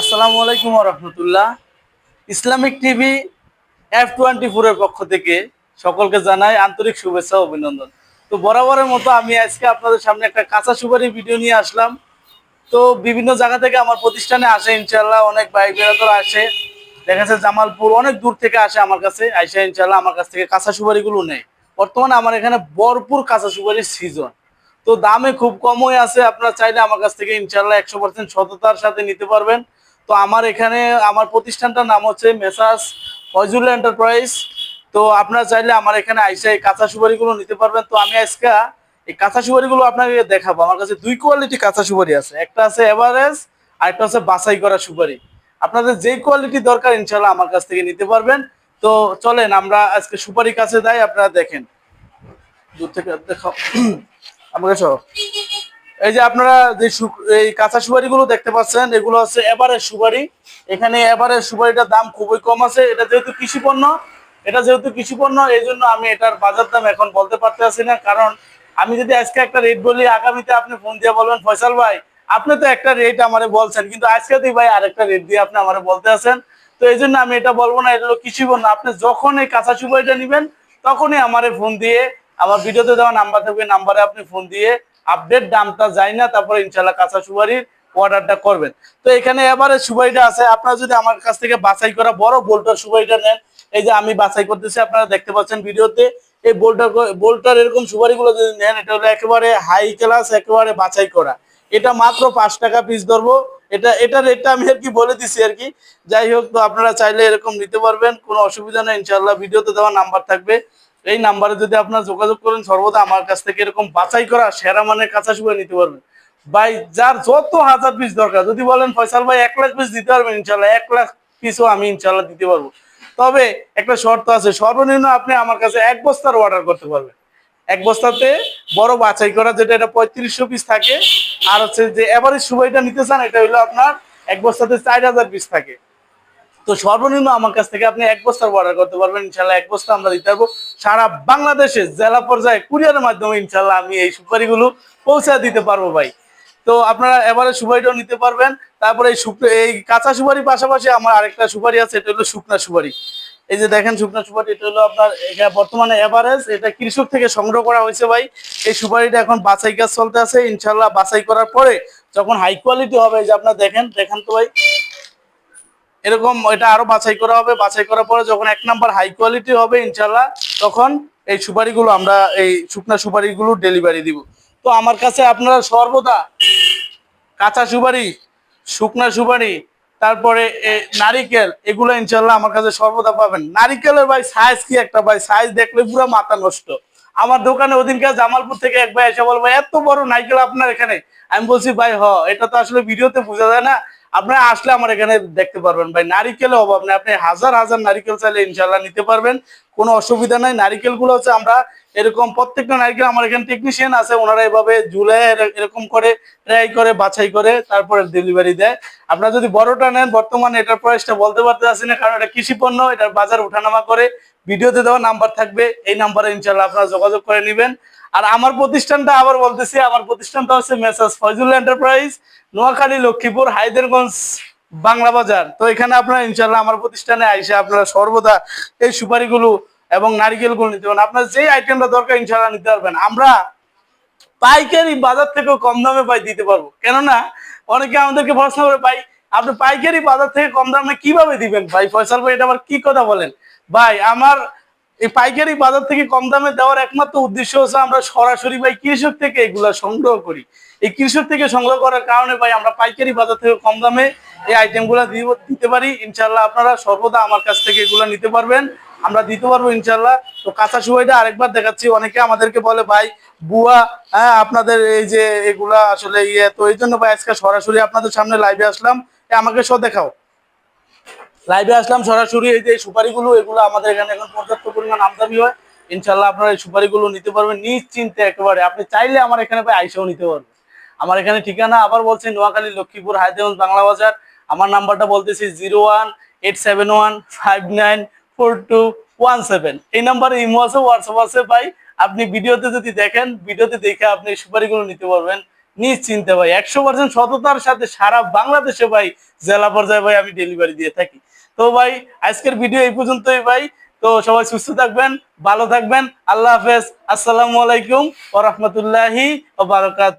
আসসালামু আলাইকুম রহমতুল্লাহ। ইসলামিক টিভি এফ টোয়েন্টি ফোরের পক্ষ থেকে সকলকে জানাই আন্তরিক শুভেচ্ছা অভিনন্দন। তো বরাবরের মতো আমি আজকে আপনাদের সামনে একটা কাঁচা সুপারি ভিডিও নিয়ে আসলাম। তো বিভিন্ন জায়গা থেকে আমার প্রতিষ্ঠানে আসে ইনশাল্লাহ অনেক বাইক বেড়াতর আসে। দেখা যাচ্ছে জামালপুর অনেক দূর থেকে আসে আমার কাছে, আইসা ইনশাল্লাহ আমার কাছ থেকে কাঁচা সুপারিগুলো নেয়। বর্তমানে আমার এখানে ভরপুর কাঁচা সুপারির সিজন তো দামে খুব কমই আছে, আপনারা চাইলে আমার কাছ থেকে ইনশাল্লাহ একশো পার্সেন্ট সততার সাথে নিতে পারবেন। তো আমার এখানে, আমার প্রতিষ্ঠানটার নাম হচ্ছে মেসাস ফয়জুল এন্টারপ্রাইজ। তো আপনারা চাইলে আমার এখানে আইসা এই কাঁচা সুপারিগুলো নিতে পারবেন। তো আমি আজকে এই কাঁচা সুপারিগুলো আপনাকে দেখাবো। আমার কাছে দুই কোয়ালিটি কাঁচা সুপারি আছে। একটা আছে এভারেজ আর একটা হচ্ছে বাছাই করা সুপারি। আপনাদের যেই কোয়ালিটি দরকার ইনশাল্লাহ আমার কাছ থেকে নিতে পারবেন। তো চলেন, আমরা আজকে সুপারি কাছে দেয় আপনারা দেখেন। দূর থেকে দেখাও। আমাকে সহ। এই যে আপনারা যে এই কাঁচা সুপারিগুলো দেখতে পাচ্ছেন, এগুলো হচ্ছে এবারের সুপারি। এখানে এবারের সুপারিটার দাম খুবই কম আছে। এটা যেহেতু কৃষি পণ্য, এটা যেহেতু কৃষি পণ্য, এই জন্য আমি এটার বাজার দাম এখন বলতে পারতেছি না। কারণ আমি যদি আজকে একটা রেট বলি, আগামীতে আপনি ফোন দিয়ে বলবেন, ফয়সাল ভাই, আপনি তো একটা রেট আমারে বলছেন, কিন্তু আজকে তুই ভাই আরেকটা রেট দিয়ে আপনি আমারে বলতে আছেন। তো এই জন্য আমি এটা বলব না, এটা হলো কৃষি পণ্য। আপনি যখন এই কাঁচা সুপারিটা নেবেন, তখনই আমারে ফোন দিয়ে, আমার ভিডিওতে দেওয়া নাম্বার থাকবে নাম্বারে আপনি ফোন দিয়ে আপডেট দামটা যায় না, তারপরে ইনশাল্লাহ কাঁচা সুপারির অর্ডারটা করবেন। তো এখানে এবারে সুপারিটা আছে, আপনারা যদি আমার কাছ থেকে বাছাই করা বড় বোল্টার সুপারিটা নেন, এই যে আমি বাছাই করতেছি, আপনারা দেখতে পাচ্ছেন ভিডিওতে, এই বোল্টার বোল্টার এরকম সুপারিগুলো যদি নেন, এটা হলো একেবারে হাই ক্লাস একেবারে বাছাই করা। এটা মাত্র পাঁচ টাকা পিস ধরবো, এটা এটা রেটটা আমি আর কি বলে দিছি আর কি। যাই হোক, তো আপনারা চাইলে এরকম নিতে পারবেন, কোনো অসুবিধা নেই ইনশাল্লাহ ভিডিওতে দেওয়া নাম্বার থাকবে। এই নাম্বারে যদি আপনার যোগাযোগ করেন, সর্বদা আমার কাছ থেকে এরকম বাছাই করা সেরা মানের কাঁচা সুপারি নিতে পারবেন। ভাই, যার যত হাজার পিস দরকার, যদি বলেন, ফয়সাল ভাই, এক লাখ পিস দিতে পারবেন ইনশাল্লাহ এক লাখ পিসও আমি ইনশাল্লাহ দিতে পারব। তবে একটা শর্ত আছে, সর্বনিম্ন আপনি আমার কাছে এক বস্তার অর্ডার করতে পারবেন। এক বস্তাতে বড় বাছাই করা, যেটা এটা পঁয়ত্রিশশো পিস থাকে, আর হচ্ছে যে এভারেজ সুবাইটা নিতে চান, এটা হলো আপনার এক বস্তাতে চার হাজার পিস থাকে। তো সর্বনিম্ন আমার কাছ থেকে আপনি এক বস্তার অর্ডার করতে পারবেন। ইনশাল্লাহ এক বস্তা আমরা দিতে পারব। সারা বাংলাদেশে জেলা পর্যায়ে কুরিয়ারের মাধ্যমে ইনশাল্লাহ আমি এই সুপারিগুলো পৌঁছে দিতে পারব ভাই। তো আপনারা এবারে সুপারিটাও নিতে পারবেন। তারপরে এই কাঁচা সুপারির পাশাপাশি আমার আরেকটা সুপারি আছে, এটা হলো শুকনা সুপারি। এই যে দেখেন শুকনা সুপারি, এটা হলো আপনার বর্তমানে এভারেজ এটা কৃষক থেকে সংগ্রহ করা হয়েছে ভাই। এই সুপারিটা এখন বাছাই কাজ চলতে আছে। ইনশাল্লাহ বাছাই করার পরে যখন হাই কোয়ালিটি হবে যে আপনার দেখেন দেখেন তো ভাই এরকম এটা আরও বাছাই করা হবে। বাছাই করার পরে যখন এক নাম্বার হাই কোয়ালিটি হবে ইনশাল্লাহ তখন এই সুপারিগুলো আমরা এই শুকনা সুপারিগুলো ডেলিভারি দিব। তো আমার কাছে আপনারা সর্বদা কাঁচা সুপারি, শুকনা সুপারি, তারপরে নারিকেল, এগুলো ইনশাল্লাহ আমার কাছে সর্বদা পাবেন। নারিকেলের ভাই সাইজ কি একটা ভাই? সাইজ দেখলে পুরো মাথা নষ্ট। আমার দোকানে ওদিনকার জামালপুর থেকে এক ভাই এসে বলব এত বড় নারকেল আপনার এখানে? আমি বলছি, ভাই, হ। এটা তো আসলে ভিডিওতে বোঝা যায় না। আপনারা আসলে আমার এখানে দেখতে পারবেন ভাই, নারিকেলের অভাব নেই। আপনি হাজার হাজার নারিকেল চাইলে ইনশাল্লাহ নিতে পারবেন, কোনো অসুবিধা নাই। নারিকেলগুলো হচ্ছে আমরা এরকম প্রত্যেকটা নারিকেল, আমার এখানে টেকনিশিয়ান আছে, ওনারা এভাবে ঝুলে এরকম করে ট্রাই করে, বাছাই করে তারপরে ডেলিভারি দেয়। আপনারা যদি বড়টা নেন, বর্তমানে এটার প্রাইসটা বলতে পারতে আসি না, কারণ এটা কৃষি পণ্য, এটার বাজার উঠানামা করে, ভিডিওতে দেওয়া নাম্বার থাকবে, এই নাম্বারে ইনশাল্লাহ আপনারা যোগাযোগ করে নেবেন। আর আমার প্রতিষ্ঠানটা আবার বলতেছি, আমার প্রতিষ্ঠানটা হচ্ছে মেসাজ ফয়জুল এন্টারপ্রাইজ, নোয়াখালী, লক্ষ্মীপুর, হায়দেরগঞ্জ, বাংলা বাজার। তো এখানে আপনারা ইনশাল্লাহ আমার প্রতিষ্ঠানে আইসে আপনারা সর্বদা এই সুপারিগুলো এবং নারিকেলগুলো নিতে পারেন আপনার যে আইটেমটা দরকার ইনশাল্লাহ নিতে পারবেন। আমরা পাইকারি বাজার থেকেও কম দামে পাই দিতে পারব। কেননা অনেকে আমাদেরকে প্রশ্ন করে পাই আপনি পাইকারি বাজার থেকে কম দামে কীভাবে দিবেন? ভাই, ফয়সাল ভাই, এটা আবার কি কথা বলেন? ভাই, আমার এই পাইকারি বাজার থেকে কম দামে দেওয়ার একমাত্র উদ্দেশ্য হচ্ছে আমরা সরাসরি ভাই কৃষক থেকে এগুলা সংগ্রহ করি। এই কৃষক থেকে সংগ্রহ করার কারণে ভাই আমরা পাইকারি বাজার থেকে কম দামে এই আইটেমগুলো দিতে পারি। ইনশাল্লাহ আপনারা সর্বদা আমার কাছ থেকে এগুলো নিতে পারবেন। আমরা দিতে পারব ইনশাল্লাহ তো কাঁচা সুবাইটা আরেকবার দেখাচ্ছি। অনেকে আমাদেরকে বলে, ভাই, বুয়া হ্যাঁ আপনাদের এই যে এগুলা আসলে ইয়ে তো এই জন্য ভাই আজকে সরাসরি আপনাদের সামনে লাইভে আসলাম। আমাকে সব দেখাও। লাইভে আসলাম সরাসরি এই যে সুপারিগুলো, এগুলো আমাদের এখানে এখন পর্যাপ্ত পরিমাণ আমদানি হয়। ইনশাল্লাহ আপনারা এই সুপারিগুলো নিতে পারবেন নিশ্চিন্তে একেবারে। আপনি চাইলে আমার এখানে ভাই আইসাও নিতে পারবেন। আমার এখানে ঠিকানা আবার বলছি নোয়াখালী লক্ষ্মীপুর হায়দ্রাবাদ বাংলা বাজার। আমার নাম্বারটা বলতেছি zero one eight seven one five nine four two one seven. এই নাম্বারে ইমো আছে, হোয়াটসঅ্যাপ আছে ভাই। আপনি ভিডিওতে যদি দেখেন, ভিডিওতে দেখে আপনি সুপারিগুলো নিতে পারবেন। নিশ্চিন্তে ভাই, একশো পার্সেন্ট সততার সাথে সারা বাংলাদেশে ভাই জেলা পর্যায়ে ভাই আমি ডেলিভারি দিয়ে থাকি। তো ভাই, আজকের ভিডিও এই পর্যন্তই ভাই। তো সবাই সুস্থ থাকবেন, ভালো থাকবেন। আল্লাহ হাফেজ। আসসালামু আলাইকুম ও রহমতুল্লাহি ও বারকাত